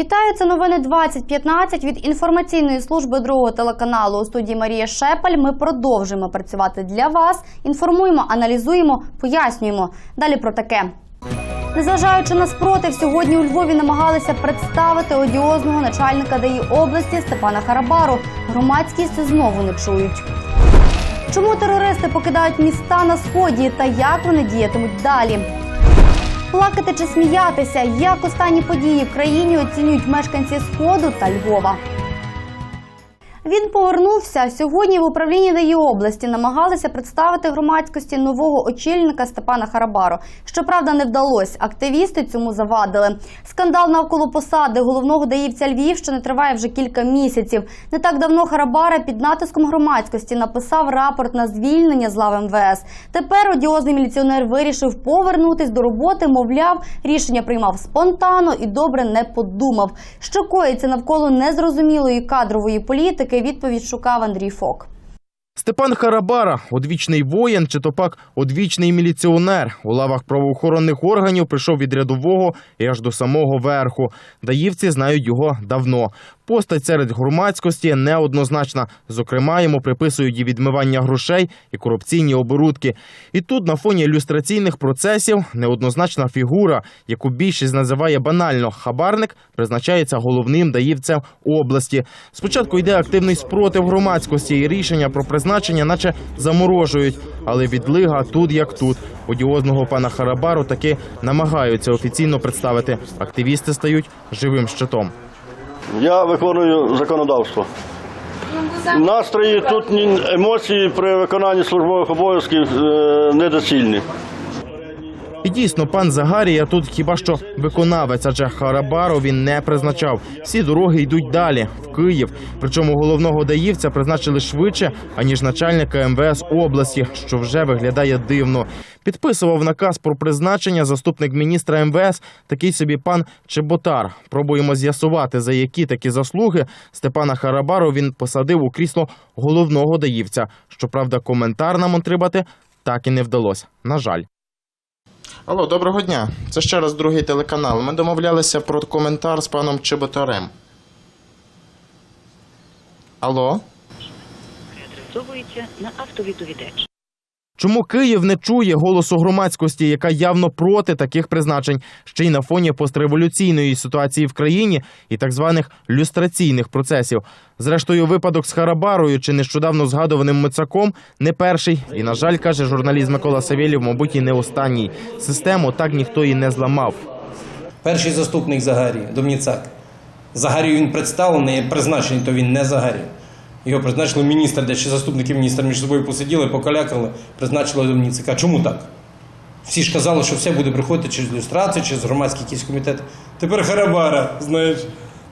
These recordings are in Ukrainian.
Вітаю, це новини 2015 від інформаційної служби другого телеканалу у студії Марія Шепель. Ми продовжуємо працювати для вас. Інформуємо, аналізуємо, пояснюємо. Далі про таке. Незважаючи на спротив, сьогодні у Львові намагалися представити одіозного начальника ДАІ області Степана Харабару. Громадськість знову не чують. Чому терористи покидають міста на сході та як вони діятимуть далі? Плакати чи сміятися, як останні події в країні оцінюють мешканці Сходу та Львова. Він повернувся сьогодні. В управлінні ДАІ області намагалися представити громадськості нового очільника Степана Харабару. Щоправда, не вдалося. Активісти цьому завадили. Скандал навколо посади головного даївця Львівщини триває вже кілька місяців. Не так давно Харабара під натиском громадськості написав рапорт на звільнення з лав МВС. Тепер одіозний міліціонер вирішив повернутись до роботи. Мовляв, рішення приймав спонтанно і добре не подумав. Що коїться навколо незрозумілої кадрової політики, відповідь шукав Андрій Фок. Степан Харабара одвічний воїн чи то пак одвічний міліціонер. У лавах правоохоронних органів прийшов від рядового і аж до самого верху. Даївці знають його давно. Постать серед громадськості неоднозначна. Зокрема, йому приписують і відмивання грошей, і корупційні оборудки. І тут, на фоні ілюстраційних процесів, неоднозначна фігура, яку більшість називає банально хабарник, призначається головним даївцем області. Спочатку йде активний спротив громадськості, і рішення про призначення, наче заморожують. Але відлига тут як тут. Одіозного пана Харабару таки намагаються офіційно представити. Активісти стають живим щитом. Я виконую законодавство. Настрої тут емоції при виконанні службових обов'язків е, недоцільні. І дійсно, пан Загарія тут хіба що виконавець, адже Харабару він не призначав. Всі дороги йдуть далі в Київ. Причому головного даївця призначили швидше, аніж начальника МВС області, що вже виглядає дивно. Підписував наказ про призначення заступник міністра МВС, такий собі пан Чеботар. Пробуємо з'ясувати, за які такі заслуги Степана Харабару він посадив у крісло головного даївця. Щоправда, коментар нам отримати так і не вдалося. На жаль. Алло, доброго дня. Це ще раз другий телеканал. Ми домовлялися про коментар з паном Чеботарем. Алло? Переадресовується на автовідповідач. Чому Київ не чує голосу громадськості, яка явно проти таких призначень, ще й на фоні постреволюційної ситуації в країні і так званих люстраційних процесів? Зрештою, випадок з Харабарою чи нещодавно згадуваним Мицаком не перший. І, на жаль, каже журналіст Микола Савєлєв, мабуть, і не останній. Систему так ніхто і не зламав. Перший заступник Загарії, Домніцак. Загарію він представлений, призначений, то він не Загарій. Його призначили міністр, де ще заступники міністра між собою посиділи, покалякали, призначили Домніцака. Чому так? Всі ж казали, що все буде приходити через люстрацію, через громадський якийсь комітет. Тепер Харабара, знаєш.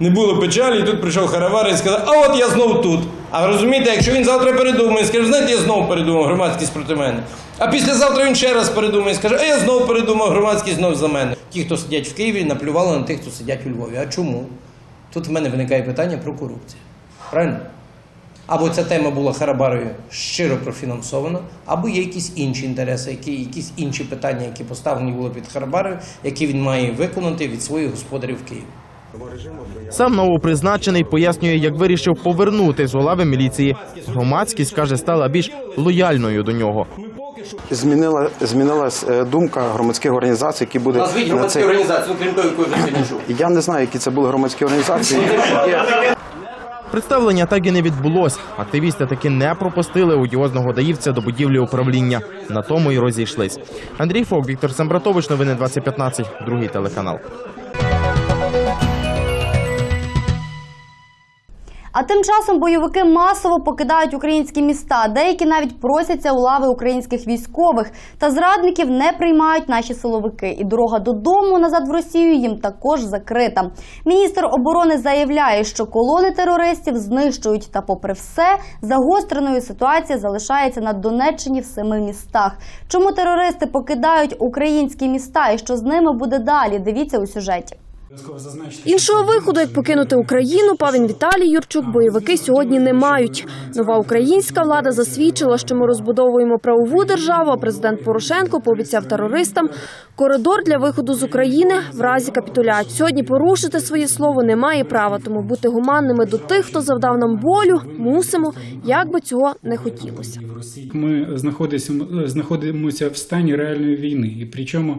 Не було печалі, і тут прийшов Харабара і сказав, а от я знов тут. А розумієте, якщо він завтра передумає, скаже, знаєте, я знову передумав, громадськість проти мене. А післязавтра він ще раз передумає і скаже, а я знову передумав, громадськість знов за мене. Ті, хто сидять в Києві, наплювали на тих, хто сидять у Львові. А чому? Тут в мене виникає питання про корупцію. Правильно? Або ця тема була Харабарою щиро профінансована, або є якісь інші інтереси, які, якісь інші питання, які поставлені були під Харабарою, які він має виконати від своїх господарів в Києві. Сам новопризначений пояснює, як вирішив повернути з лави міліції. Громадськість каже, стала більш лояльною до нього. Змінила змінилась е, думка громадських організацій, які буде Назвіть на громадські цей... організації, крім того, якої вже сьогодні чув. Я не знаю, які це були громадські організації. Представлення так і не відбулось. Активісти таки не пропустили одіозного даївця до будівлі управління. На тому і розійшлись. Андрій Фок, Віктор Самбратович, новини 2015, другий телеканал. Тим часом бойовики масово покидають українські міста. Деякі навіть просяться у лави українських військових. Та зрадників не приймають наші силовики. І дорога додому назад в Росію їм також закрита. Міністр оборони заявляє, що колони терористів знищують. Та, попри все, загостреною ситуація залишається на Донеччині в семи містах. Чому терористи покидають українські міста і що з ними буде далі? Дивіться у сюжеті. Іншого виходу, як покинути Україну, павін Віталій Юрчук, бойовики сьогодні не мають. Нова українська влада засвідчила, що ми розбудовуємо правову державу. А президент Порошенко пообіцяв терористам коридор для виходу з України в разі капітуляції. Сьогодні порушити своє слово немає права, тому бути гуманними до тих, хто завдав нам болю, мусимо, як би цього не хотілося. Ми знаходимося, в стані реальної війни, і причому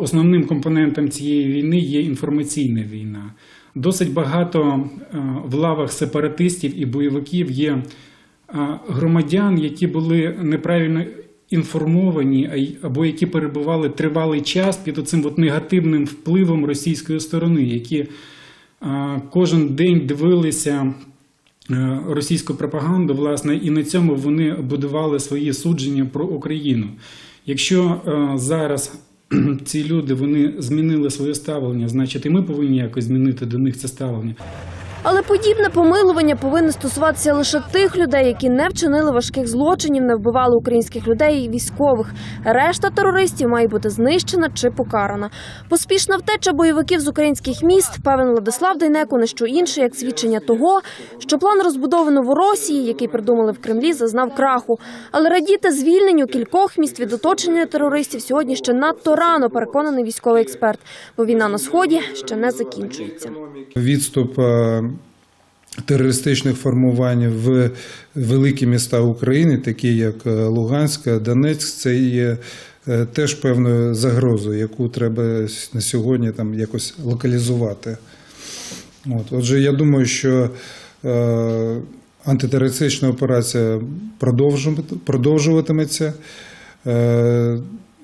основним компонентом цієї війни є інформаційна війна. Досить багато в лавах сепаратистів і бойовиків є громадян, які були неправильно інформовані, або які перебували тривалий час під оцим от негативним впливом російської сторони, які кожен день дивилися російську пропаганду, власне, і на цьому вони будували свої судження про Україну. Якщо зараз ці люди вони змінили своє ставлення, значить і ми повинні якось змінити до них це ставлення. Але подібне помилування повинно стосуватися лише тих людей, які не вчинили важких злочинів, не вбивали українських людей і військових. Решта терористів має бути знищена чи покарана. Поспішна втеча бойовиків з українських міст певен Владислав Дейнеко не що інше, як свідчення того, що план розбудови Новоросії, який придумали в Кремлі, зазнав краху. Але радіти звільненню кількох міст від оточення терористів сьогодні ще надто рано, переконаний військовий експерт. Бо війна на сході ще не закінчується. Відступ е, терористичних формувань в великі міста України, такі як е, Луганська, Донецьк, це є е, теж певною загрозою, яку треба на сьогодні там якось локалізувати. От. Отже, я думаю, що е, антитерористична операція продовжуватиметься. Е,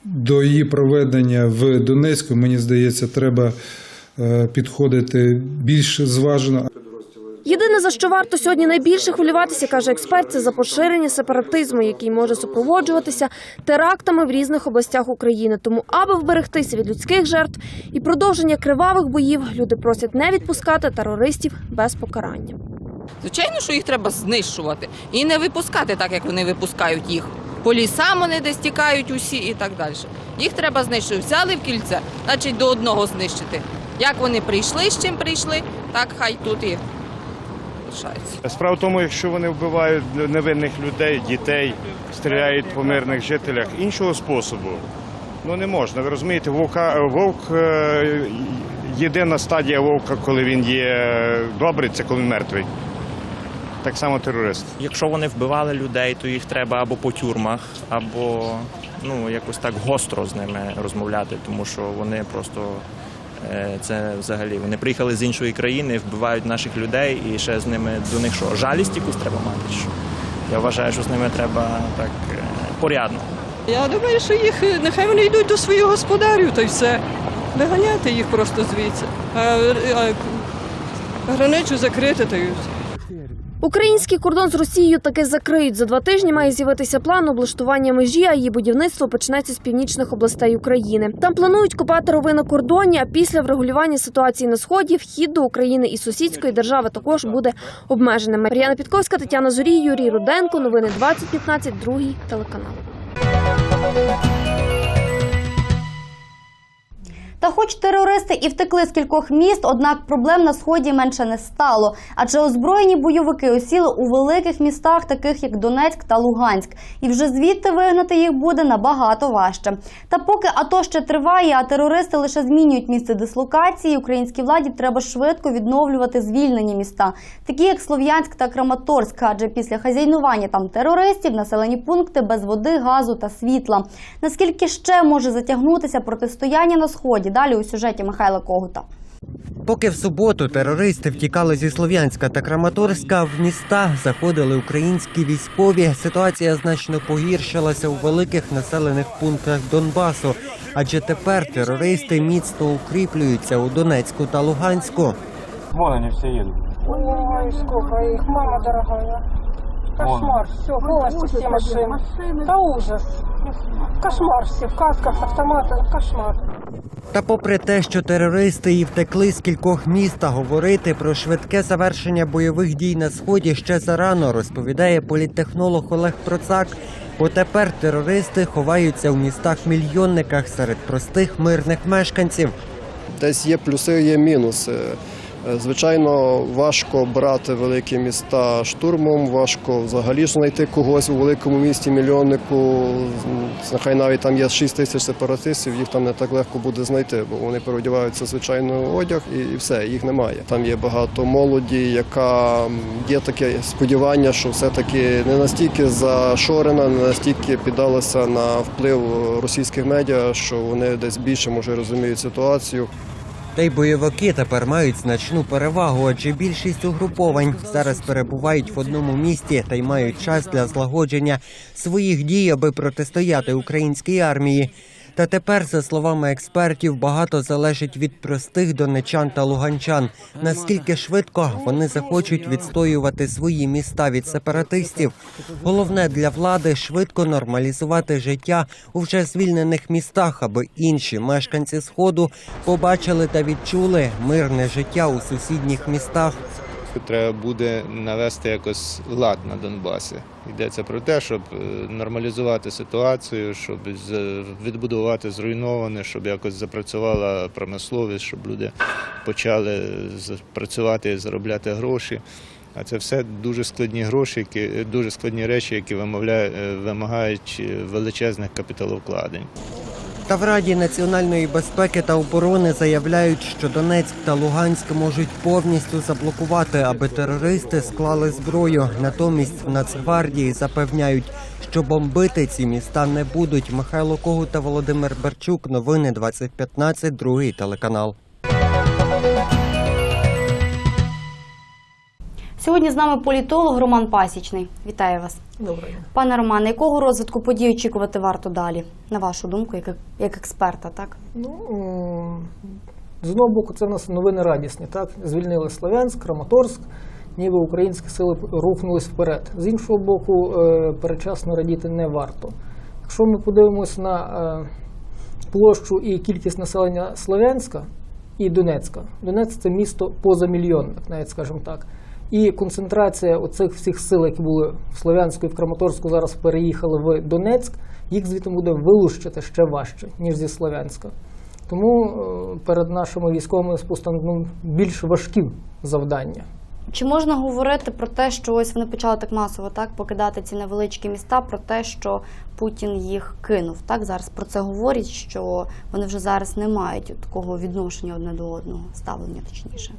до її проведення в Донецьку, мені здається, треба е, підходити більш зважено. Єдине за що варто сьогодні найбільше хвилюватися, каже експерт, це за поширення сепаратизму, який може супроводжуватися терактами в різних областях України. Тому, аби вберегтися від людських жертв і продовження кривавих боїв, люди просять не відпускати терористів без покарання. Звичайно, що їх треба знищувати і не випускати так, як вони випускають їх. По лісам вони десь тікають усі і так далі. Їх треба знищити. Взяли в кільце, значить до одного знищити. Як вони прийшли, з чим прийшли, так хай тут і лишаються. Справа в тому, якщо вони вбивають невинних людей, дітей, стріляють по мирних жителях, іншого способу ну не можна. Ви розумієте, вовка, вовк е, єдина стадія вовка, коли він є добрий, це коли він мертвий. Так само терорист. Якщо вони вбивали людей, то їх треба або по тюрмах, або ну якось так гостро з ними розмовляти, тому що вони просто е, це взагалі вони приїхали з іншої країни, вбивають наших людей, і ще з ними до них що жалість якусь треба мати. Що я вважаю, що з ними треба так е, порядно. Я думаю, що їх нехай вони йдуть до своїх господарів, та й все. Виганяти їх просто звідси. А, границю закрити та й все. Український кордон з Росією таки закриють. За два тижні має з'явитися план облаштування межі, а її будівництво почнеться з північних областей України. Там планують копати рови на кордоні. А після врегулювання ситуації на сході вхід до України і сусідської держави також буде обмеженим. Мар'яна Підковська, Тетяна Зорій, Юрій Руденко. Новини 2015, другий телеканал. Та хоч терористи і втекли з кількох міст, однак проблем на сході менше не стало. Адже озброєні бойовики осіли у великих містах, таких як Донецьк та Луганськ, і вже звідти вигнати їх буде набагато важче. Та поки АТО ще триває, а терористи лише змінюють місце дислокації, українській владі треба швидко відновлювати звільнені міста, такі як Слов'янськ та Краматорськ, адже після хазяйнування там терористів населені пункти без води, газу та світла. Наскільки ще може затягнутися протистояння на сході? Далі у сюжеті Михайла Когута. Поки в суботу терористи втікали зі Слов'янська та Краматорська, в міста заходили українські військові. Ситуація значно погіршилася у великих населених пунктах Донбасу, адже тепер терористи міцно укріплюються у Донецьку та Луганську. Вон вони всі їдуть. Ой, сколько их, мама дорогая. Кошмар, все, полностью все машины. Да ужас. Кошмар все, в касках, автоматах, кошмар. Та попри те, що терористи і втекли з кількох міст, а говорити про швидке завершення бойових дій на сході ще зарано, розповідає політтехнолог Олег Процак. Бо тепер терористи ховаються у містах-мільйонниках серед простих мирних мешканців. десь є плюси, є мінуси. Е, Звичайно, важко брати великі міста штурмом, важко взагалі ж знайти когось у великому місті мільйоннику. Нехай навіть там є 6 тисяч сепаратистів, їх там не так легко буде знайти, бо вони переодіваються в звичайний одяг і, і все, їх немає. Там є багато молоді, яка є таке сподівання, що все-таки не настільки зашорена, не настільки піддалася на вплив російських медіа, що вони десь більше може розуміють ситуацію. Та й бойовики тепер мають значну перевагу, адже більшість угруповань зараз перебувають в одному місті та й мають час для злагодження своїх дій, аби протистояти українській армії. Та тепер, за словами експертів, багато залежить від простих донечан та луганчан. Наскільки швидко вони захочуть відстоювати свої міста від сепаратистів. Головне для влади швидко нормалізувати життя у вже звільнених містах, аби інші мешканці сходу побачили та відчули мирне життя у сусідніх містах. Треба буде навести якось лад на Донбасі. Йдеться про те, щоб е, нормалізувати ситуацію, щоб відбудувати зруйноване, щоб якось запрацювала промисловість, щоб люди почали працювати і заробляти гроші. А це все дуже складні гроші, які дуже складні речі, які вимовляють, е, вимагають е, величезних капіталовкладень. Та в Раді національної безпеки та оборони заявляють, що Донецьк та Луганськ можуть повністю заблокувати, аби терористи склали зброю. Натомість в Нацгвардії запевняють, що бомбити ці міста не будуть. Михайло Когут та Володимир Берчук. Новини 2015, другий телеканал. Сьогодні з нами політолог Роман Пасічний. Вітаю вас. Добре. Пане Романе, якого розвитку подій очікувати варто далі? На вашу думку, як, як експерта, так? Ну, з одного боку, це в нас новини радісні. Так? Звільнили Слов'янськ, Краматорськ, ніби українські сили рухнулись вперед. З іншого боку, е, передчасно радіти не варто. Якщо ми подивимось на е, площу і кількість населення Слов'янська і Донецька, Донецьк це місто позамільйонник, навіть скажімо так. І концентрація оцих всіх сил, які були в Слов'янську і в Краматорську, зараз переїхали в Донецьк, їх звідти буде вилущити ще важче, ніж зі Слов'янська. Тому е, перед нашими військовими постане ну, більш важкі завдання. Чи можна говорити про те, що ось вони почали так масово так покидати ці невеличкі міста, про те, що Путін їх кинув? Так зараз про це говорять, що вони вже зараз не мають такого відношення одне до одного, ставлення точніше.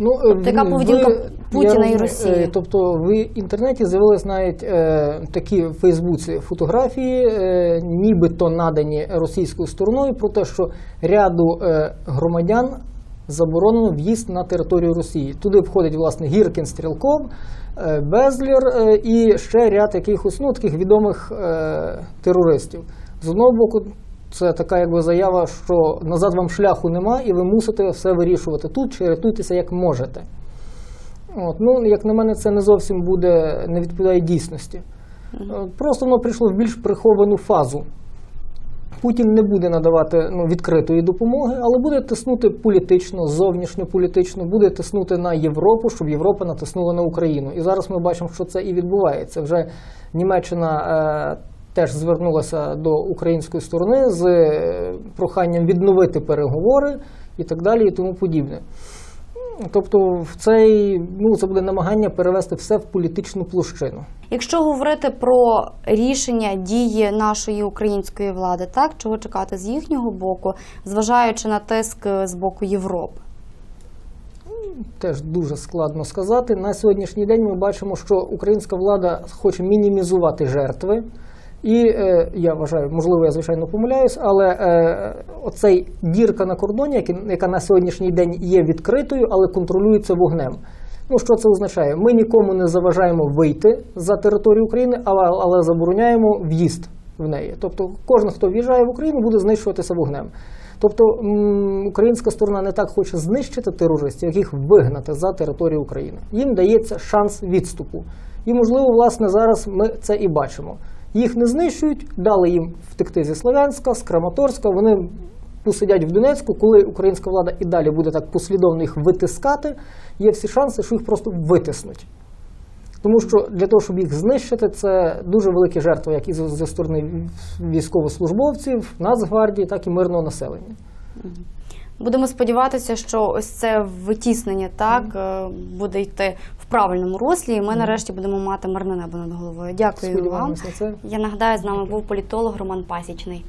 Ну, Тобто, яка поведінка ви- Путіна я і розумію, Росії? е, Тобто в інтернеті з'явились навіть е, такі в Фейсбуці фотографії, е, нібито надані російською стороною, про те, що ряду е, громадян заборонено в'їзд на територію Росії. Туди входить власне Гіркін, Стрілков, е, Безлєр е, і ще ряд якихось ну, таких відомих е, терористів. З одного боку, це така якби заява, що назад вам шляху нема, і ви мусите все вирішувати тут, чи рятуйтеся як можете. От, ну, як на мене, це не зовсім буде, не відповідає дійсності. Е, Просто воно прийшло в більш приховану фазу. Путін не буде надавати ну, відкритої допомоги, але буде тиснути політично, зовнішньополітично, буде тиснути на Європу, щоб Європа натиснула на Україну. І зараз ми бачимо, що це і відбувається. Вже Німеччина е, теж звернулася до української сторони з е, проханням відновити переговори і так далі, і тому подібне. Тобто, в цей ну це буде намагання перевести все в політичну площину. Якщо говорити про рішення дії нашої української влади, так чого чекати з їхнього боку, зважаючи на тиск з боку Європи? Теж дуже складно сказати. На сьогоднішній день ми бачимо, що українська влада хоче мінімізувати жертви. І е, я вважаю, можливо, я звичайно помиляюсь, але е, оцей дірка на кордоні, який- яка на сьогоднішній день є відкритою, але контролюється вогнем. Ну що це означає? Ми нікому не заважаємо вийти за територію України, але, але забороняємо в'їзд в неї. Тобто, кожен, хто в'їжджає в Україну, буде знищуватися вогнем. Тобто українська сторона не так хоче знищити терористів, їх вигнати за територію України. Їм дається шанс відступу. І, можливо, власне, зараз ми це і бачимо. Їх не знищують, дали їм втекти зі Слов'янська, з Краматорська. Вони посидять в Донецьку, коли українська влада і далі буде так послідовно їх витискати, є всі шанси, що їх просто витиснуть. Тому що для того, щоб їх знищити, це дуже великі жертви, як і зі сторони військовослужбовців, Нацгвардії, так і мирного населення. Будемо сподіватися, що ось це витіснення так е, буде йти правильному руслі, і ми нарешті будемо мати мирне небо над головою. Дякую вам. На це. Я нагадаю, з нами був політолог Роман Пасічний.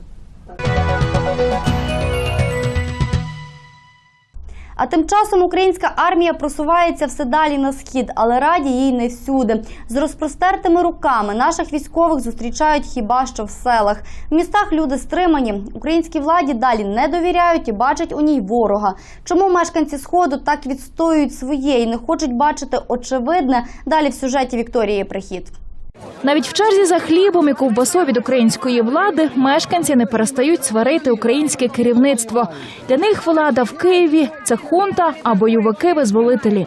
А тим часом українська армія просувається все далі на схід, але раді їй не всюди. З розпростертими руками наших військових зустрічають хіба що в селах. В містах люди стримані. Українській владі далі не довіряють і бачать у ній ворога. Чому мешканці сходу так відстоюють своє і не хочуть бачити очевидне? Далі в сюжеті Вікторії Прихід. Навіть в черзі за хлібом і ковбасою від української влади мешканці не перестають сварити українське керівництво. Для них влада в Києві це хунта а бойовики-визволителі.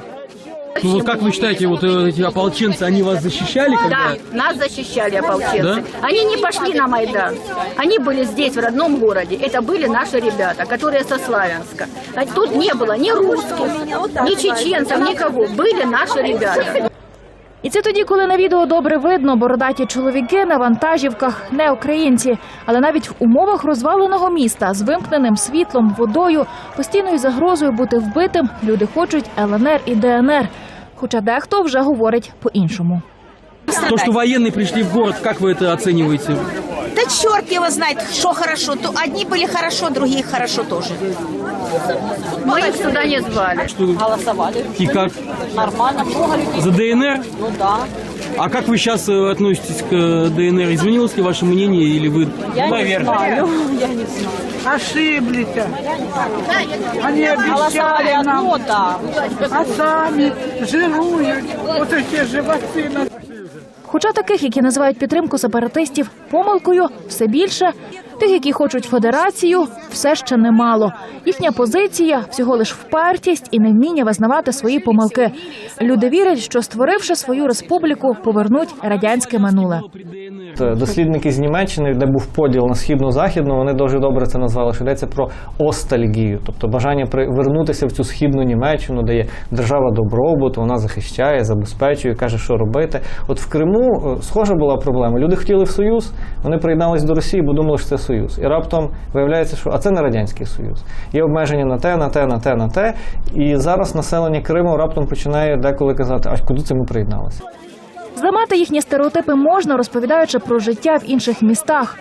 Ну вот как вы считаете, вот э, эти ополченцы, они вас защищали? Когда... Да, нас защищали ополченцы. Да? Они не пошли на Майдан. Они были здесь, в родном городе. Это были наши ребята, которые со Славянска. А тут не было ни русских, ни чеченцев, никого. Были наши ребята. І це тоді, коли на відео добре видно бородаті чоловіки на вантажівках, не українці, але навіть в умовах розваленого міста з вимкненим світлом, водою, постійною загрозою бути вбитим, люди хочуть ЛНР і ДНР. Хоча дехто вже говорить по-іншому. То, что военные пришли в город, как вы это оцениваете? Да черт его знает, что хорошо. То одни были хорошо, другие хорошо тоже. Мы их сюда не звали. Голосовали. И как? Нормально, много людей. За ДНР? Ну да. А как вы сейчас э, относитесь к э, ДНР? Изменилось ли ваше мнение или вы... Я не знаю. Я не знаю. Ошиблись. Они обещали нам, одно, да. а сами жируют. Вот эти животы Хоча таких, які називають підтримку сепаратистів помилкою, все більше. Тих, які хочуть федерацію, все ще немало. Їхня позиція всього лиш впертість і невміння визнавати свої помилки. Люди вірять, що створивши свою республіку, повернуть радянське минуле. Дослідники з Німеччини, де був поділ на східну-західну, вони дуже добре це назвали, що йдеться про остальгію, тобто бажання вернутися в цю східну Німеччину, де є держава добробуту, вона захищає, забезпечує, каже, що робити. От в Криму е, схожа була проблема. Люди хотіли в Союз, вони приєднались до Росії, бо думали, що це Союз. І раптом виявляється, що а це не Радянський Союз. Є обмеження на те, на те, на те, на те. І зараз населення Криму раптом починає деколи казати, а куди це ми приєдналися? Зламати їхні стереотипи можна, розповідаючи про життя в інших містах.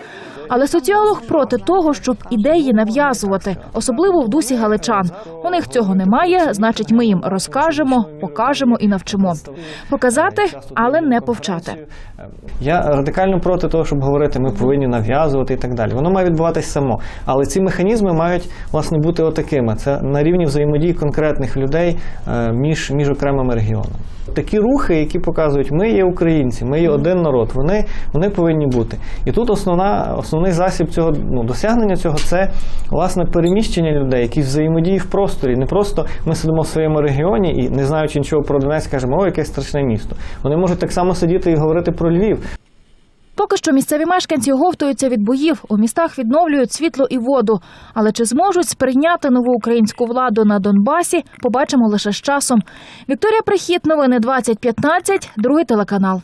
Але соціолог проти того, щоб ідеї нав'язувати, особливо в дусі галичан. У них цього немає, значить, ми їм розкажемо, покажемо і навчимо. Показати, але не повчати. Я радикально проти того, щоб говорити, ми повинні нав'язувати і так далі. Воно має відбуватись само. Але ці механізми мають власне бути отакими. Це на рівні взаємодії конкретних людей е, між, між окремими регіонами. Такі рухи, які показують, ми є українці, ми є один народ. Вони, вони повинні бути. І тут основна, основний засіб цього ну, досягнення цього це власне переміщення людей, які взаємодії в просторі. Не просто ми сидимо в своєму регіоні і не знаючи нічого про Донецьк, кажемо, о, яке страшне місто. Вони можуть так само сидіти і говорити про Львів. Поки що місцеві мешканці оговтуються від боїв. У містах відновлюють світло і воду. Але чи зможуть сприйняти нову українську владу на Донбасі, побачимо лише з часом. Вікторія Прихід, новини 2015, другий телеканал.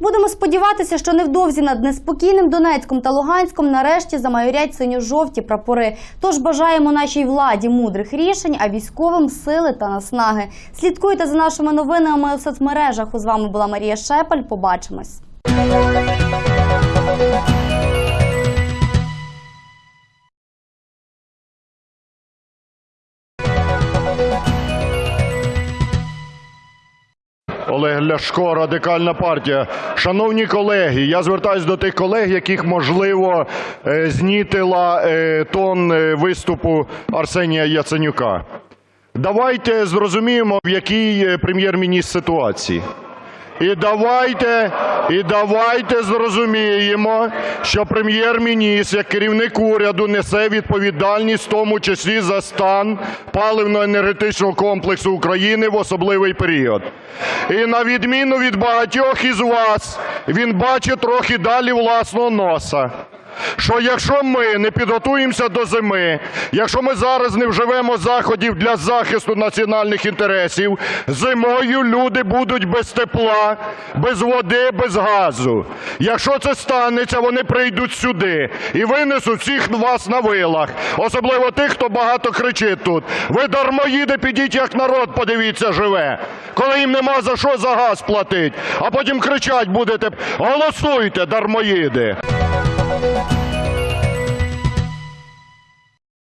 Будемо сподіватися, що невдовзі над неспокійним Донецьком та Луганськом нарешті замайорять синьо-жовті прапори. Тож бажаємо нашій владі мудрих рішень, а військовим сили та наснаги. Слідкуйте за нашими новинами у соцмережах. З вами була Марія Шепель. Побачимось. Олег Ляшко, радикальна партія. Шановні колеги, я звертаюся до тих колег, яких можливо е, знітила е, тон е, виступу Арсенія Яценюка. Давайте зрозуміємо, в якій прем'єр-міністр ситуації. І давайте, і давайте зрозуміємо, що прем'єр-міністр як керівник уряду несе відповідальність, в тому числі за стан паливно-енергетичного комплексу України в особливий період. І на відміну від багатьох із вас, він бачить трохи далі власного носа. Що якщо ми не підготуємося до зими, якщо ми зараз не вживемо заходів для захисту національних інтересів, зимою люди будуть без тепла, без води, без газу. Якщо це станеться, вони прийдуть сюди і винесуть всіх вас на вилах, особливо тих, хто багато кричить тут. Ви дармоїди, підіть як народ, подивіться, живе, коли їм нема за що за газ платить, а потім кричать будете, голосуйте, дармоїди. Música